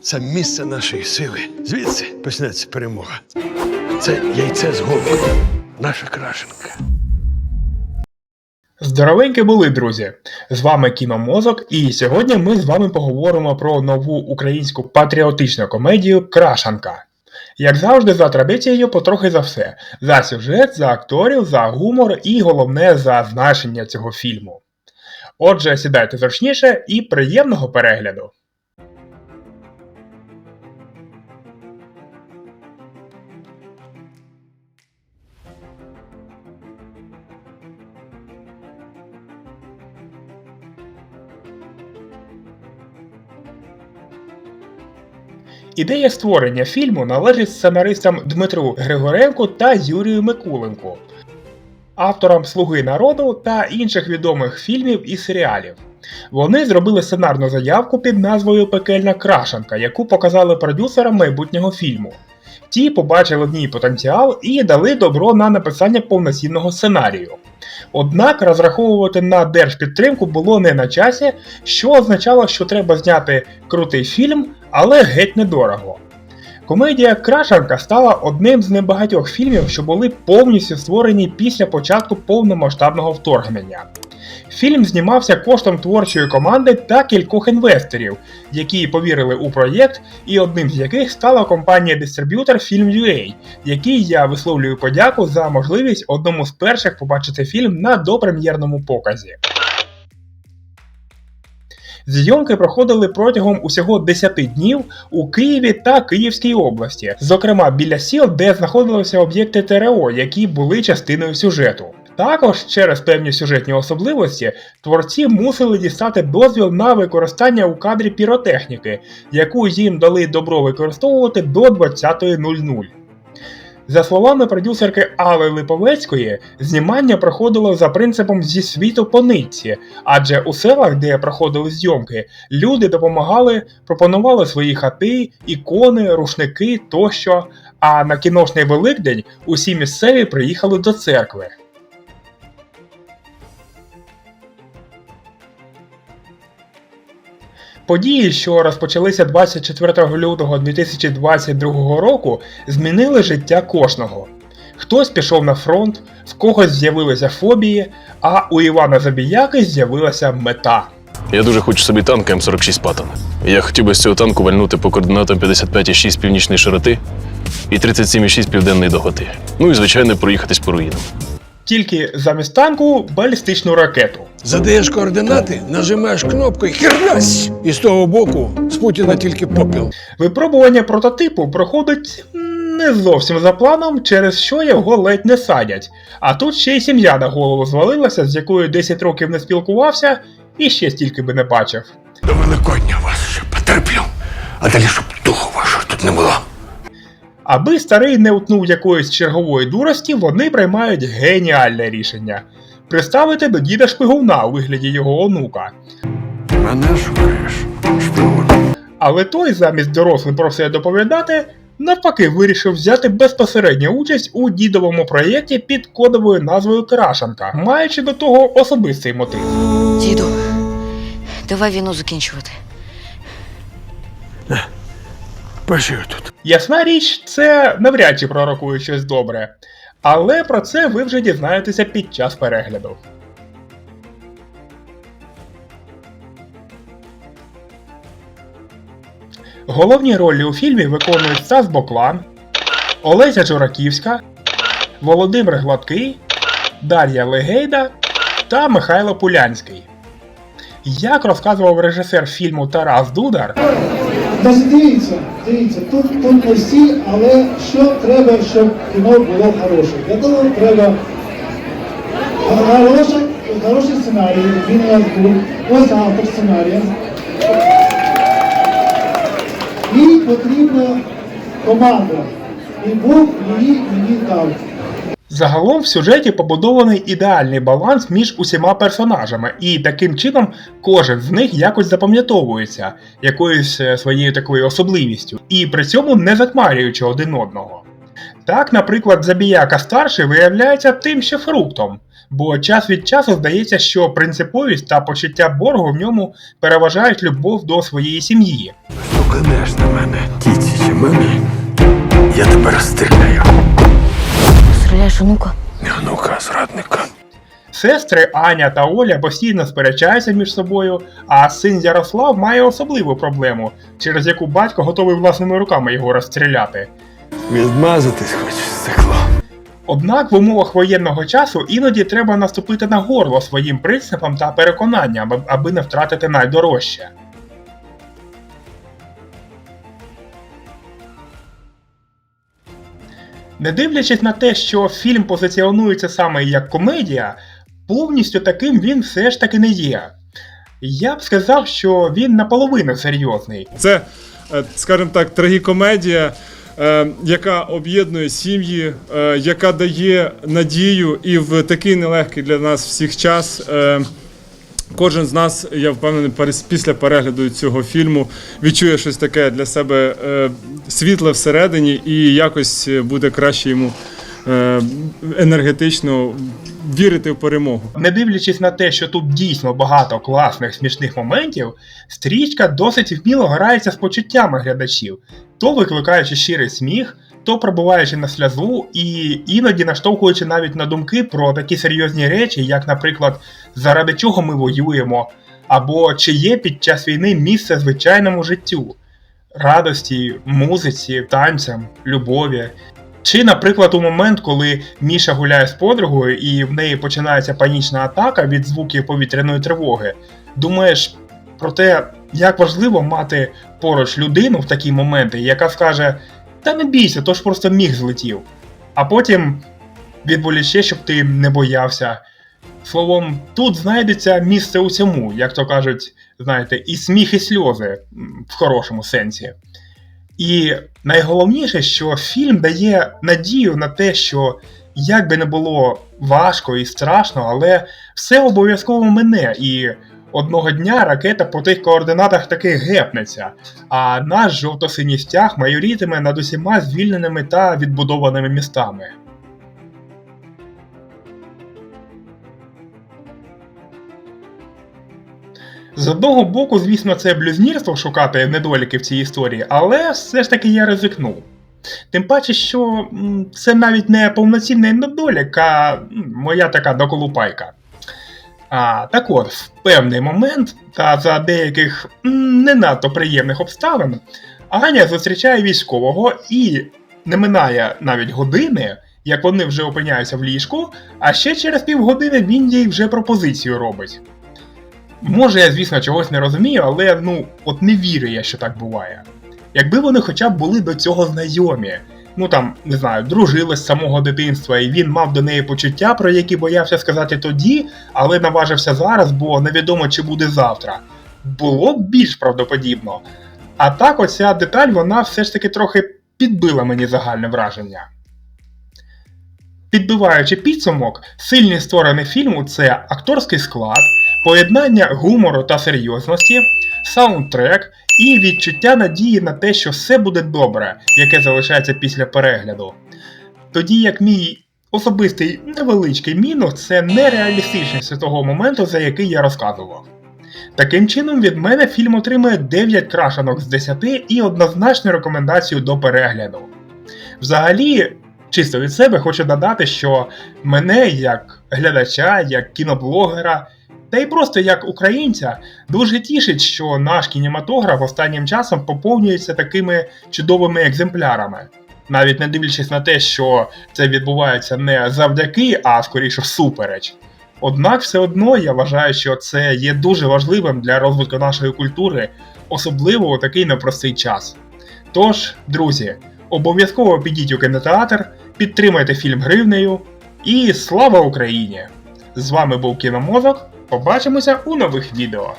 Це місце нашої сили. Звідси почнеться перемога. Це яйце з голкою. Наша крашенка. Здоровенькі були, друзі! З вами Кіномозок, і сьогодні ми з вами поговоримо про нову українську патріотичну комедію Крашанка. Як завжди, за традицією, потрохи за все: за сюжет, за акторів, за гумор і головне за значення цього фільму. Отже, сідайте зручніше і приємного перегляду! Ідея створення фільму належить сценаристам Дмитру Григоренку та Юрію Микуленку, авторам Слуги народу та інших відомих фільмів і серіалів. Вони зробили сценарну заявку під назвою Пекельна крашанка, яку показали продюсерам майбутнього фільму. Ті побачили в ній потенціал і дали добро на написання повноцінного сценарію. Однак розраховувати на держпідтримку було не на часі, що означало, що треба зняти крутий фільм, але геть недорого. Комедія Крашанка стала одним з небагатьох фільмів, що були повністю створені після початку повномасштабного вторгнення. Фільм знімався коштом творчої команди та кількох інвесторів, які повірили у проєкт, і одним з яких стала компанія-дистриб'ютор Film.ua, якій я висловлюю подяку за можливість одному з перших побачити фільм на допрем'єрному показі. Зйомки проходили протягом усього 10 днів у Києві та Київській області, зокрема біля сіл, де знаходилися об'єкти ТРО, які були частиною сюжету. Також через певні сюжетні особливості творці мусили дістати дозвіл на використання у кадрі піротехніки, яку їм дали добро використовувати до 20.00. За словами продюсерки Алли Липовецької, знімання проходило за принципом зі світу по нитці, адже у селах, де проходили зйомки, люди допомагали, пропонували свої хати, ікони, рушники тощо. А на кіношний Великдень усі місцеві приїхали до церкви. Події, що розпочалися 24 лютого 2022 року, змінили життя кожного. Хтось пішов на фронт, в когось з'явилися фобії, а у Івана Забіяки з'явилася мета. Я дуже хочу собі танк М46 Паттон. Я хотів би з цього танку вальнути по координатам 55,6 північної широти і 37,6 південної довготи. Ну і звичайно проїхатись по руїнам. Тільки замість танку балістичну ракету. Задаєш координати, нажимаєш кнопку і херась! І з того боку з Путіна тільки попіл. Випробування прототипу проходить не зовсім за планом, через що його ледь не садять. А тут ще й сім'я на голову звалилася, з якою 10 років не спілкувався і ще стільки би не бачив. До Великодня вас ще потерплю, а далі щоб духу вашого тут не було. Аби старий не утнув якоїсь чергової дурості, вони приймають геніальне рішення приставити до діда шпигуна у вигляді його онука. Мене шукаєш, шпигун. Але той, замість дорослим про все доповідати, навпаки вирішив взяти безпосередню участь у дідовому проєкті під кодовою назвою Крашанка, маючи до того особистий мотив. Діду, давай війну закінчувати. Пиши тут. Ясна річ, це навряд чи пророкує щось добре. Але про це ви вже дізнаєтеся під час перегляду. Головні ролі у фільмі виконують Стас Боклан, Олеся Жураківська, Володимир Гладкий, Дар'я Легейда та Михайло Пулянський. Як розказував режисер фільму Тарас Дудар, Значить, дивіться, дивіться, тут, тут не всі, але що треба, щоб кіно було хороше? Для того треба хороший, хороший сценарій, він у нас був, ось автор сценарія. І потрібна команда. І Бог її мені дав. Загалом в сюжеті побудований ідеальний баланс між усіма персонажами, і таким чином кожен з них якось запам'ятовується якоюсь е, своєю такою особливістю, і при цьому не затмарюючи один одного. Так, наприклад, Забіяка старший виявляється тим ще фруктом, бо час від часу здається, що принциповість та почуття боргу в ньому переважають любов до своєї сім'ї. Стуканеш на мене, тіці мамі. Я тебе розстріляю. Стреляешь внука? Не внука, а зрадника. Сестри Аня та Оля постійно сперечаються між собою, а син Ярослав має особливу проблему, через яку батько готовий власними руками його розстріляти. Відмазатись хочеш, стекло. Однак в умовах воєнного часу іноді треба наступити на горло своїм принципам та переконанням, аби не втратити найдорожче. Не дивлячись на те, що фільм позиціонується саме як комедія, повністю таким він все ж таки не є. Я б сказав, що він наполовину серйозний. Це, е, скажімо так, трагікомедія, е, яка об'єднує сім'ї, е, яка дає надію і в такий нелегкий для нас всіх час. Е, Кожен з нас, я впевнений, після перегляду цього фільму відчує щось таке для себе е, світле всередині і якось буде краще йому е, енергетично вірити в перемогу. Не дивлячись на те, що тут дійсно багато класних смішних моментів, стрічка досить вміло грається з почуттями глядачів, то викликаючи щирий сміх, то пробуваючи на сльозу і іноді наштовхуючи навіть на думки про такі серйозні речі, як, наприклад, заради чого ми воюємо, або чи є під час війни місце звичайному життю, радості, музиці, танцям, любові. Чи, наприклад, у момент, коли Міша гуляє з подругою і в неї починається панічна атака від звуків повітряної тривоги, думаєш про те, як важливо мати поруч людину в такі моменти, яка скаже: Та не бійся, то ж просто міг злетів. А потім відволіче, щоб ти не боявся. Словом, тут знайдеться місце усьому, як то кажуть, знаєте, і сміх, і сльози в хорошому сенсі. І найголовніше, що фільм дає надію на те, що як би не було важко і страшно, але все обов'язково мине, і одного дня ракета по тих координатах таки гепнеться, а наш жовто-синій стяг майорітиме над усіма звільненими та відбудованими містами. З одного боку, звісно, це блюзнірство шукати недоліки в цій історії, але все ж таки я ризикнув. Тим паче, що це навіть не повноцінний недолік, а моя така доколупайка. А, так от, в певний момент, та за деяких не надто приємних обставин, Аня зустрічає військового і не минає навіть години, як вони вже опиняються в ліжку, а ще через півгодини він їй вже пропозицію робить. Може, я, звісно, чогось не розумію, але ну, от не вірю я, що так буває. Якби вони хоча б були до цього знайомі, ну там, не знаю, дружили з самого дитинства, і він мав до неї почуття, про які боявся сказати тоді, але наважився зараз, бо невідомо чи буде завтра. Було б більш правдоподібно. А так, оця деталь, вона все ж таки трохи підбила мені загальне враження. Підбиваючи підсумок, сильні сторони фільму це акторський склад, поєднання гумору та серйозності, саундтрек і відчуття надії на те, що все буде добре, яке залишається після перегляду. Тоді як мій особистий невеличкий мінус це нереалістичність того моменту, за який я розказував. Таким чином, від мене фільм отримує 9 крашанок з 10 і однозначну рекомендацію до перегляду. Взагалі, чисто від себе хочу додати, що мене як глядача, як кіноблогера, та й просто як українця дуже тішить, що наш кінематограф останнім часом поповнюється такими чудовими екземплярами. Навіть не дивлячись на те, що це відбувається не завдяки, а скоріше всупереч. Однак все одно я вважаю, що це є дуже важливим для розвитку нашої культури, особливо у такий непростий час. Тож, друзі, обов'язково підіть у кінотеатр, підтримайте фільм гривнею і слава Україні! З вами був Кіномозок. Побачимося у нових відео.